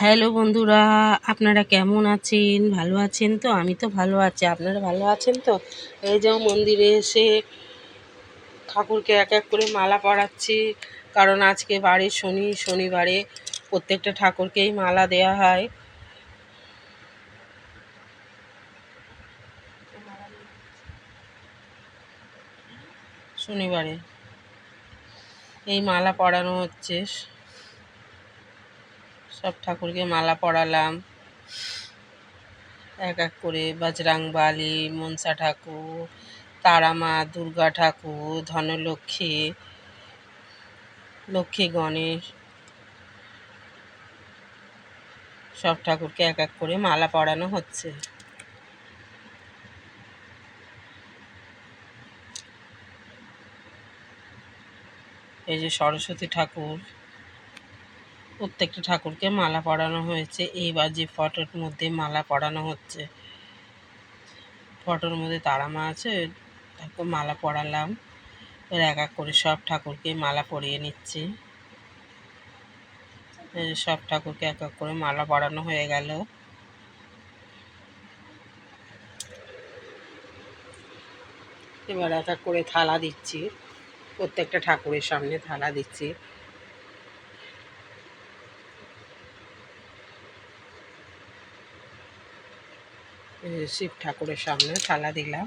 Hello বন্ধুরা, আপনারা কেমন আছেন? ভালো আছেন তো? আমি তো ভালো আছি। আপনারা ভালো আছেন তো? এই যে মন্দিরে এসে ঠাকুরকে এক এক করে মালা পরাচ্ছি, কারণ আজকে বাড়ি শনি, শনিবারে প্রত্যেকটা ঠাকুরকেই মালা দেয়া হয়। শনিবারে এই মালা পরানো হচ্ছে। ঠাকুরকে মালা পরালাম। এক এক করে বজরাং বালি, মনসা ঠাকুর তারা মা দুর্গা ঠাকুর, ধনলক্ষ্মী, লক্ষ্মী, গণেশ, সব ঠাকুরকে এক এক করে মালা পরানো হচ্ছে। এই যে সরস্বতী ঠাকুর প্রত্যেকটা ঠাকুরকে মালা পরানো হয়েছে। এইবার যে ফটোর মধ্যে মালা পরানো হচ্ছে, ফটোর মধ্যে তারা মা আছে, তাকে মালা পরালাম। এবার এক এক করে সব ঠাকুরকে মালা পরিয়ে নিচ্ছি। সব ঠাকুরকে এক এক করে মালা পরানো হয়ে গেল। এবার এক এক করে থালা দিচ্ছি। প্রত্যেকটা ঠাকুরের সামনে থালা দিচ্ছি। শিব ঠাকুরের সামনে থালা দিলাম।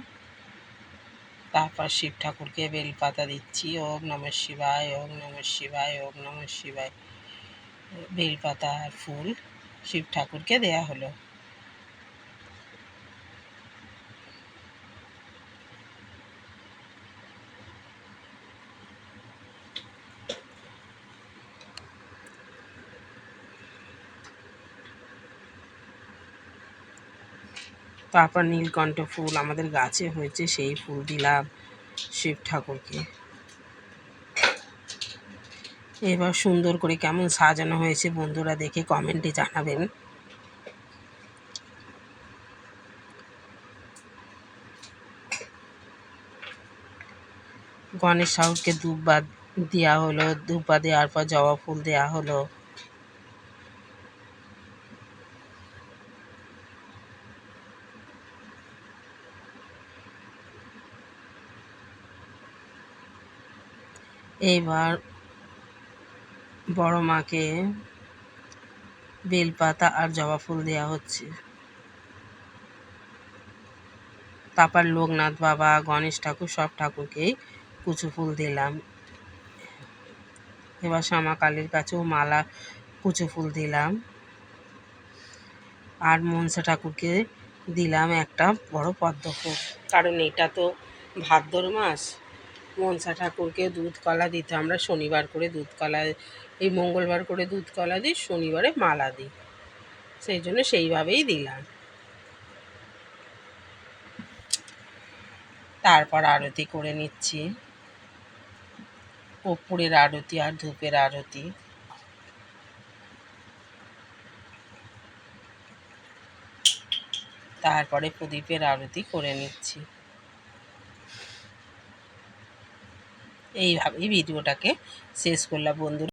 তারপর শিব ঠাকুরকে বেলপাতা দিচ্ছি, ওম নম শিবায়, ওম নম শিবায়, ওম নম শিবায়। বেলপাতা আর ফুল শিব ঠাকুরকে দেয়া হলো। তারপর নীলকণ্ঠ ফুল আমাদের গাছে হয়েছে, সেই ফুল দিলাম শিব ঠাকুরকে। এবার সুন্দর করে কেমন সাজানো হয়েছে বন্ধুরা দেখে কমেন্টে জানাবেন। গণেশ ঠাকুরকে দুব্বা দেওয়া হলো দুব্বা দেওয়ার পর জবা ফুল দেওয়া হলো। এইবার বড় মাকে বেলপাতা আর জবা ফুল দেওয়া হচ্ছে। তারপর লোকনাথ বাবা, গণেশ ঠাকুর সব ঠাকুরকেই কুচু ফুল দিলাম। এবার শ্যামা কালীর কাছেও মালা কুচু ফুল দিলাম। আর মনসা ঠাকুরকে দিলাম একটা বড় পদ্ম ফুল। কারণ এটা তো ভাদ্র মাস। মনসা ঠাকুরকে দুধ কলা দিতে, আমরা শনিবার করে দুধ কলা এই মঙ্গলবার করে দুধ কলা দিই, শনিবারে মালা দিই। সেই জন্য সেইভাবেই দিলাম। তারপর আরতি করে নিচ্ছি। কর্পূরের আরতি আর ধূপের আরতি। তারপরে প্রদীপের আরতি করে নিচ্ছি। এইভাবেই ভিডিওটাকে শেষ করলাম বন্ধুরা।